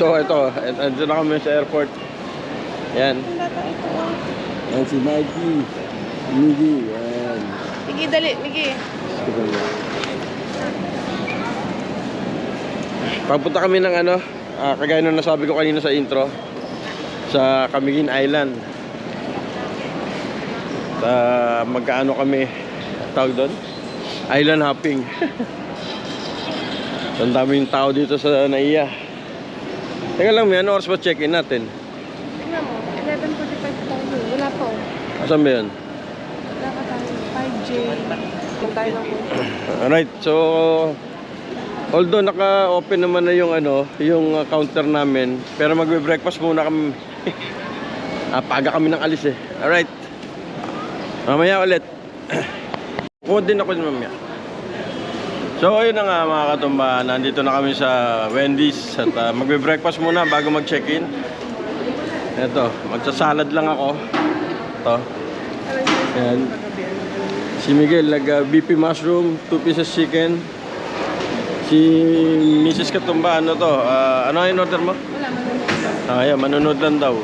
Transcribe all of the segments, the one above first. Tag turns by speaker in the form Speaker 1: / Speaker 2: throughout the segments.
Speaker 1: So ito, ito na kami sa airport. Yan. Yan si Mikey. Miggy. Yan.
Speaker 2: Migi, dali, Migi.
Speaker 1: Papunta kami ng ano, ah, kagaya nung nasabi ko kanina sa intro, sa Camiguin Island. Sa magkaano kami, tawag doon? Island hopping. Ang daming tao dito sa Naiya. Teka lang, may ano oras ba check-in natin?
Speaker 2: Tingnan mo, 11.45 tayo. Wala pa oh.
Speaker 1: Asan ba yun?
Speaker 2: Wala pa tayo. 5J. Kung tayo lang po.
Speaker 1: Alright, so although naka-open naman na yung ano, yung uh, counter namin, pero magbe-breakfast muna kami. ah, paga kami ng alis eh. Alright. Mamaya ulit. Kuha din ako mamaya. So ayun na nga mga katumba, nandito na kami sa Wendy's at uh, magbe-breakfast muna bago mag-check-in. Ito, magsasalad lang ako. Ito. Ayan. Si Miguel, nag uh, BP mushroom, 2 pieces chicken. Si Mrs. Katumba, ano to? Ah, ano yung order mo?
Speaker 2: Wala, manunod.
Speaker 1: Ah, yeah, manunod lang daw.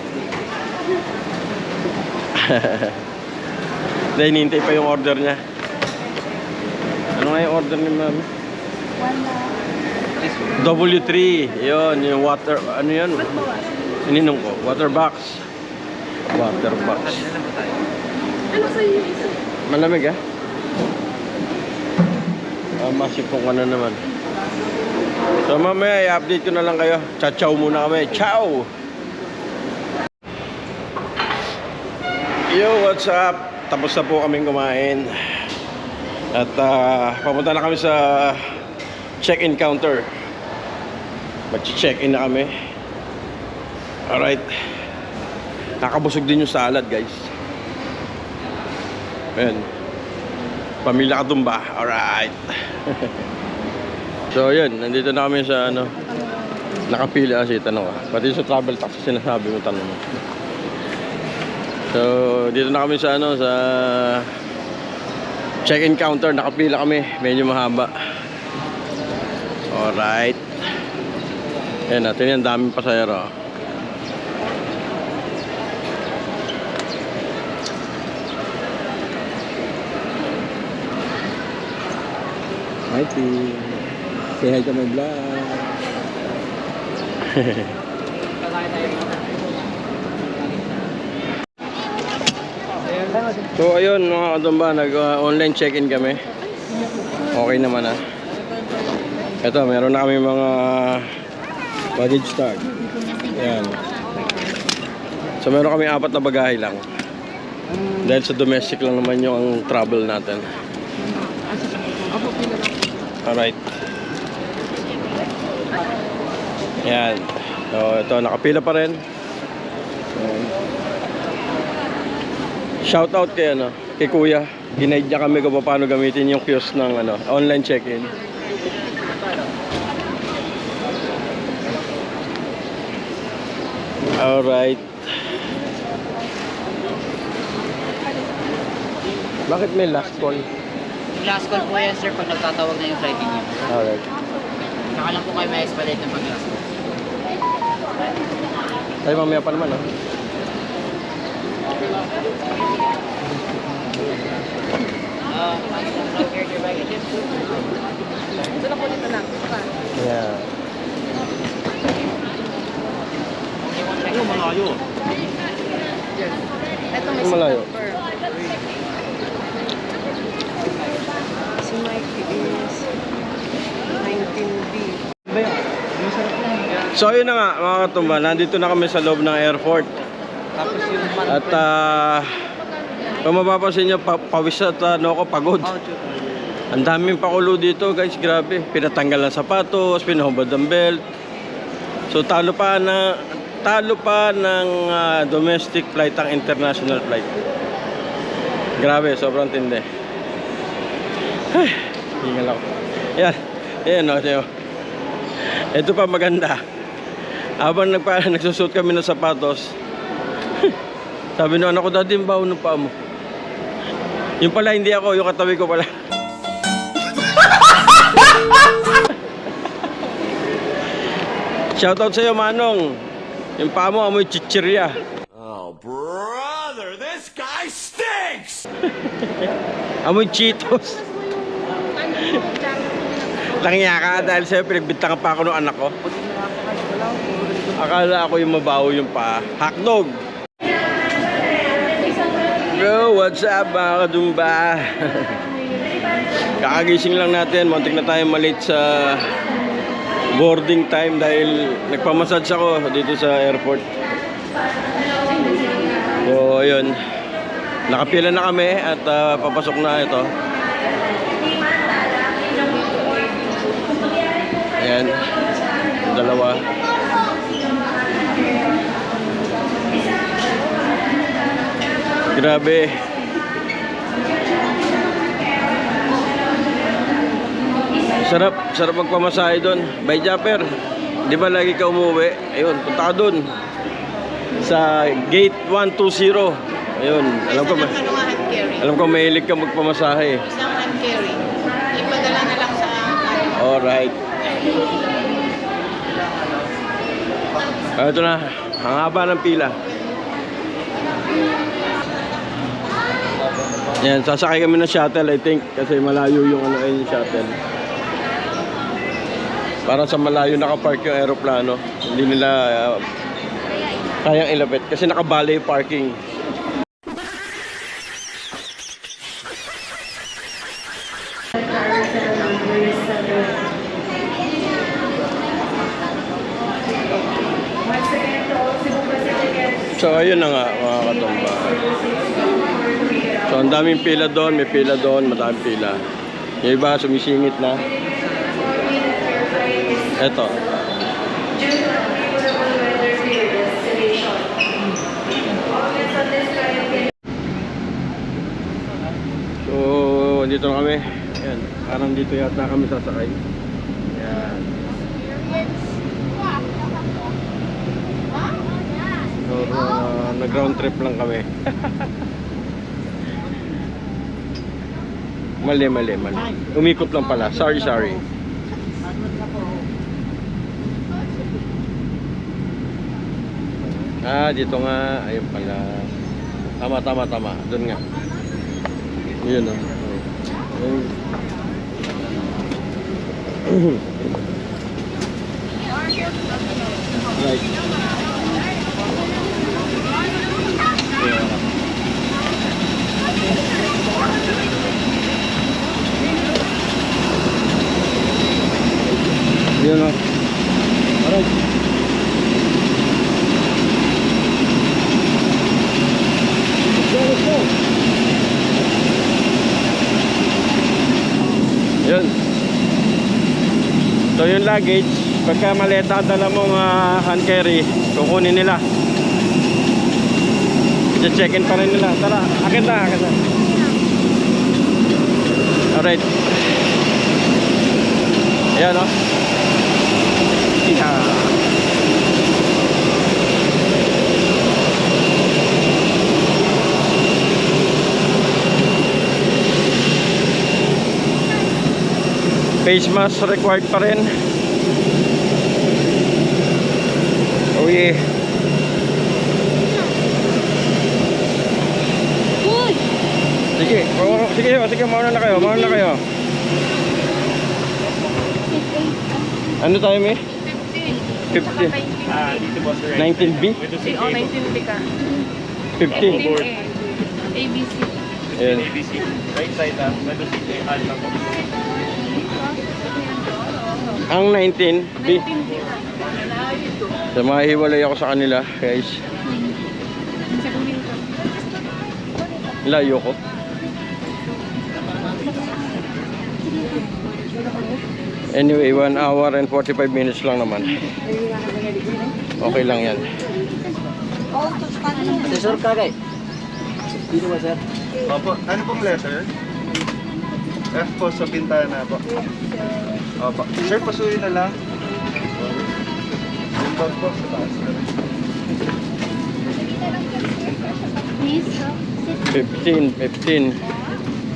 Speaker 1: Dahil hinihintay pa yung order niya. Ano nga yung order ni ma'am?
Speaker 2: Wala.
Speaker 1: W3. Yun, yung water, ano yun? Ininong ko, water box. Water box.
Speaker 2: Ano sa'yo yung isa?
Speaker 1: Malamig ah. Ah, masipong ka na naman. So mamaya i-update ko na lang kayo. Cha-chow muna kami. Ciao! Yo, what's up? Tapos na po kaming kumain. At ah, papunta na kami sa check-in counter. Mag-check-in na kami. Alright. Nakabusog din yung salad, guys. Ayan. Pamilya Katumba. Alright. so, yun. Nandito na kami sa ano. Nakapila kasi tanong ah. Pati sa travel tax sinasabi mo tanong mo. So, dito na kami sa ano sa check-in counter. Nakapila kami. Medyo mahaba. Alright. Ayan natin yan. Daming pasayero. Mighty. Say hi to my vlog. so ayun mga katumba, nag-online check-in kami. Okay naman ah. Ito, meron na kami mga baggage tag. Yan. So meron kami apat na bagahe lang. Dahil sa domestic lang naman yung ang travel natin. Alright. Yan. So, ito, nakapila pa rin. Yan. Shout out kay ano, kay Kuya. Ginaid niya kami kung paano gamitin yung kiosk ng ano, online check-in. Alright. Bakit may last call?
Speaker 3: Last call po yan, sir, pag nagtatawag na yung flight niyo.
Speaker 1: Alright.
Speaker 3: Saka lang po kayo may expedite ng pag-last call.
Speaker 1: Tayo mamaya pa naman, ah.
Speaker 3: Uh, now here your baggages.
Speaker 2: Ito may
Speaker 1: malayo.
Speaker 2: Si Mikey is 19B.
Speaker 1: So ayun na nga mga katumba, nandito na kami sa loob ng airport.
Speaker 3: Tapos yung
Speaker 1: At ah, kung mapapansin nyo, pa pawis at ano ako, pagod. Ang daming pakulo dito guys, grabe. Pinatanggal ang sapatos, pinahubad ang belt. So talo pa na talo pa ng ah, domestic flight ang international flight. Grabe, sobrang tindi. Ay, hingal ako. Yan, yan o. Oh, Ito pa maganda. Habang nagpa, nagsusot kami ng sapatos, sabi nung anak ko, dati yung baho ng paa mo. Yung pala, hindi ako, yung katabi ko pala. Shoutout sa'yo, Manong. Yung paa mo, amoy chichirya.
Speaker 4: Oh, brother, this guy stinks!
Speaker 1: Amoy Cheetos. Langya ka dahil sa'yo pinagbintangan pa ako ng anak ko. Akala ako yung mabaho yung paa. Hotdog! Bro, what's up mga kadumba? Kakagising lang natin. Muntik na tayo malate sa boarding time dahil nagpamassage ako dito sa airport. So, ayun. Nakapila na kami at ah, papasok na ito. Ayan. Dalawa. Grabe. Sarap, sarap magpamasahe doon. By Japper. Di ba lagi ka umuwi? Ayun, punta ka doon. Sa gate 120. Ayun, alam ko ba?
Speaker 3: Ano.
Speaker 1: Alam ko mahilig ka magpamasahe.
Speaker 3: Isang hand carry. Ipadala na lang sa ano.
Speaker 1: Alright. Ah, Ito na. Ang haba ng pila. Yan, sasakay kami ng shuttle I think kasi malayo yung ano yung shuttle. Para sa malayo nakapark yung aeroplano. Hindi nila ah, kayang ilapit kasi nakabali yung parking. So ayun na nga mga katumba. So ang daming pila doon, may pila doon, madaming pila. Yung iba sumisingit na. Eto. So dito na kami. Ayan, parang dito yata kami sasakay. Ayan. So, uh, nag-round trip lang kami. mali, mali, mali. Umikot lang pala. Sorry, sorry. Ah, dito nga. Ayun pala. Tama, tama, tama. Doon nga. Yun. Ayun. right. Yun. Alright. Yun. So yung luggage, pagka maleta dala mong ah, hand carry, kukunin nila. I-check-in pa rin nila. Tara, akin na, akin na. Alright. Ayan o. Yeah. Face mask required pa rin. Oh yeah. Sige, mauna- sige, sige, mauna na kayo, mauna na kayo. Ano tayo, may? 50.
Speaker 5: Ah, dito boss, right?
Speaker 1: 19B?
Speaker 5: With the
Speaker 2: Oh, 19 ka.
Speaker 1: 50.
Speaker 2: ABC.
Speaker 1: Ayan.
Speaker 5: ABC. Right side ah. With the seat, alpha po.
Speaker 1: Ang 19B. So, mahihiwalay ako sa kanila, guys.
Speaker 2: Sa.
Speaker 1: Layo ko. Anyway, 1 hour and 45 minutes lang naman. Okay lang yan.
Speaker 3: Sir Kagay. Dito ba sir?
Speaker 6: Opo, ano pong letter? F po sa pintana po. Opo. Sir, pasuyin na lang. Yung bag po sa taas na rin.
Speaker 2: Please,
Speaker 1: 15, 15.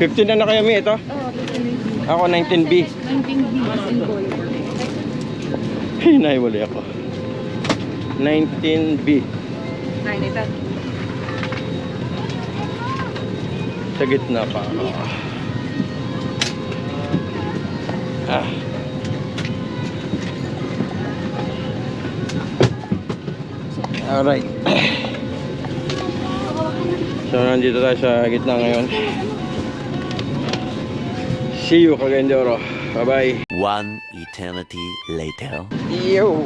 Speaker 1: 15 na na kayo, Mi, ito? Ako, 19B.
Speaker 2: 19 B as in gold.
Speaker 1: Hinahiwalay ako. 19B.
Speaker 2: Nine, ito.
Speaker 1: Sa gitna pa. Ah. Alright. So, nandito tayo sa gitna ngayon. See you, Cagayan de Oro. Bye-bye.
Speaker 4: One eternity later.
Speaker 1: Yo!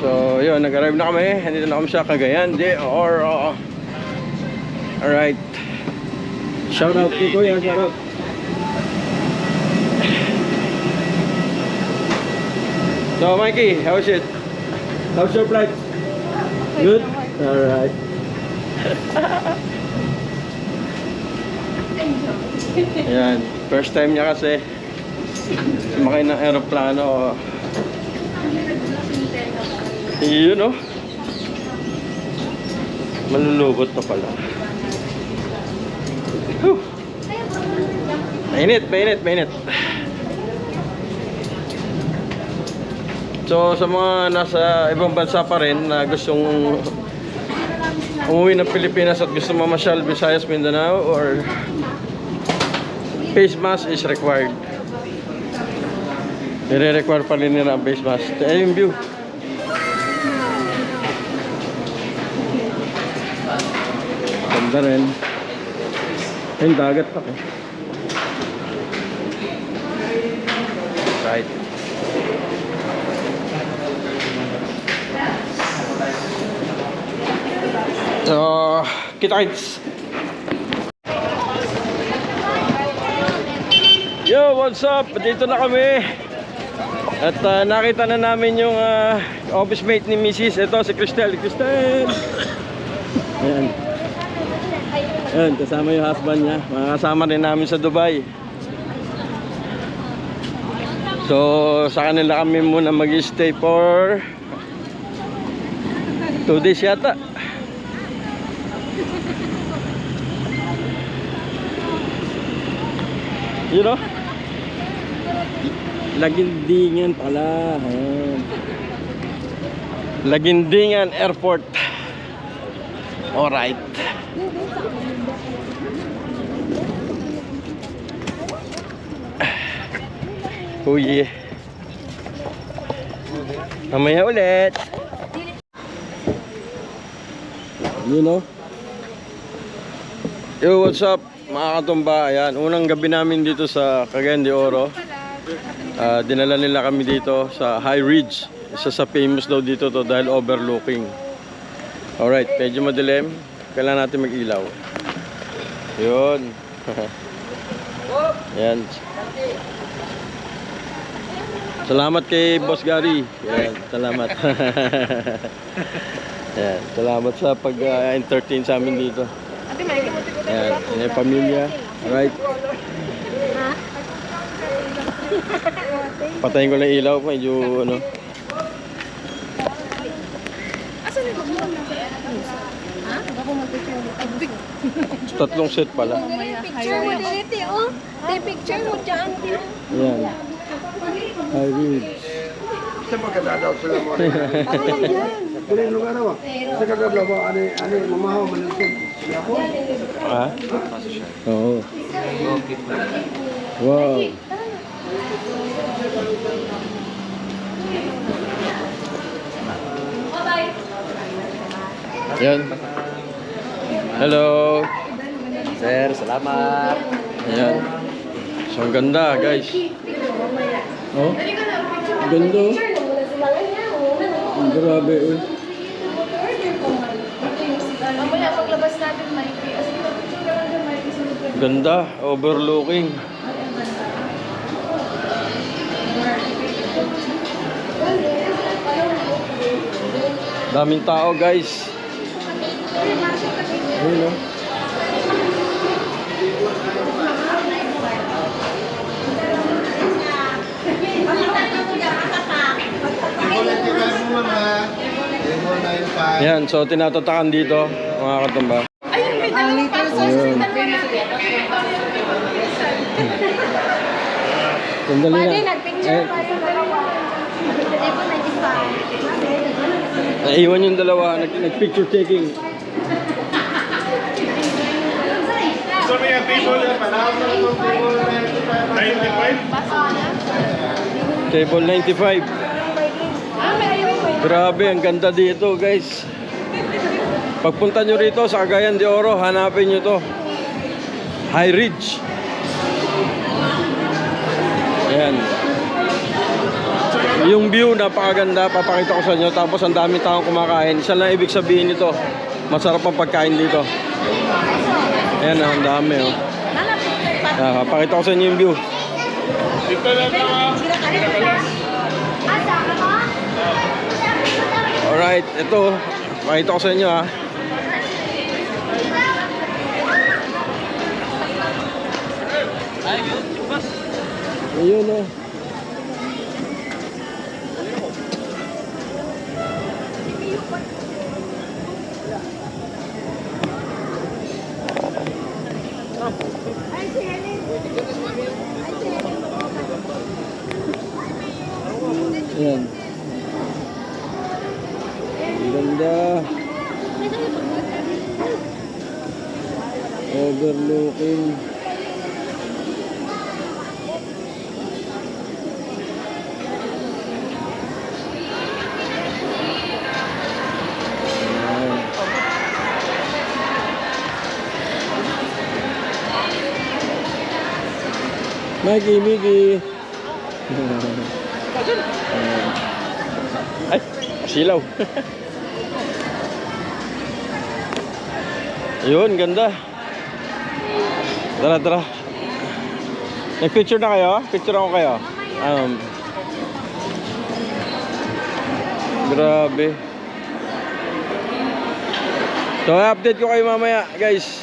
Speaker 1: So, yun, nag-arrive na kami. Nandito na kami sa Cagayan de Oro. Alright. Shout out kay Kuya, shout out. So, Mikey, how's it? How's your flight? Good? Alright. Ayan, first time niya kasi sumakay ng aeroplano. Yun oh. Malulubot na pala. Whew. Mainit, mainit, mainit. So sa mga nasa ibang bansa pa rin na gustong umuwi ng Pilipinas at gusto mamasyal Visayas, Mindanao or face mask is required. Nire-require pa rin nila ang face mask. Ayun yung view. Ganda rin. Ayun, dagat pa ko. Right. So, kita-kits. Yo, what's up? Dito na kami. At ah, nakita na namin yung ah, office mate ni Mrs. Ito si Cristel. Cristel! Ayan. Ayan, kasama yung husband niya. Makakasama rin namin sa Dubai. So, sa kanila kami muna mag-stay for 2 days yata. You know? Lagindingan pala. Ayan. Lagindingan Airport. Alright. Oh yeah. Mamaya ulit. You know? Yo, what's up? Mga katumba, ayan. Unang gabi namin dito sa Cagayan de Oro. Ah, dinala nila kami dito sa High Ridge. Isa sa famous daw dito to dahil overlooking. Alright, medyo madilim. Kailangan natin mag-ilaw. Yun. Yan. Salamat kay Boss Gary. Yan, salamat. Yan, salamat sa pag-entertain sa amin dito.
Speaker 2: Ate, may kimuti ko
Speaker 1: Yan, yan yung pamilya. Alright. Patayin ko lang ilaw, medyo ano.
Speaker 2: Yung? Ako.
Speaker 1: Tatlong set pala.
Speaker 2: Picture mo dito, oh. Te, picture mo dyan.
Speaker 1: Yan. High Ridge.
Speaker 7: Sa maganda daw sila mo. Kung yung lugar mo, sa kagabla mo, ano, ano, mamahaw, malusog.
Speaker 1: Ah? Oo. Wow. Yan. Hello.
Speaker 3: Sir, salamat.
Speaker 1: Ayan. So, ganda, guys. Oh? Ganda. oh. Ang Grabe, oh.
Speaker 2: Mamaya paglabas natin, Mikey. As in, picture ka lang dyan, Mikey. sa likod.
Speaker 1: Ganda. Overlooking. Daming tao, guys. Ayun, oh. Yan, so tinatatakan dito, mga katumba.
Speaker 2: Ayun, may dalawang pasos.
Speaker 1: Ayun. Sandali
Speaker 2: Pwede,
Speaker 1: lang.
Speaker 2: nagpicture
Speaker 1: Eh,
Speaker 2: pa yung dalawa. Pwede po, nag
Speaker 1: Naiwan yung dalawa, nag, nag-picture taking.
Speaker 5: So may table, table 95?
Speaker 1: Table 95. Grabe, ang ganda dito guys. Pagpunta nyo rito sa Cagayan de Oro, hanapin nyo to. High Ridge. Ayan. Yung view, napakaganda. Papakita ko sa inyo. Tapos ang dami taong kumakain. Isa lang ibig sabihin nito. Masarap ang pagkain dito. Ayan, ah, ang dami. Oh. Ah, papakita ko sa inyo yung view.
Speaker 5: Dito lang
Speaker 1: Alright, ito. Pakita ko sa inyo ha. Ayun o. Ayan. Mikey, Mickey. Ay, silaw. Ayun, ganda. Tara, tara. Nag-picture na kayo? Picture ako kayo. Um, grabe. So, update ko kayo mamaya, guys.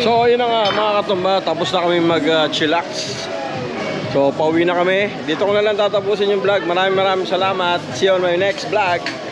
Speaker 1: So, yun na nga, mga katumba. Tapos na kami mag-chillax. so, pauwi na kami. Dito ko na lang tatapusin yung vlog. Maraming maraming salamat. See you on my next vlog.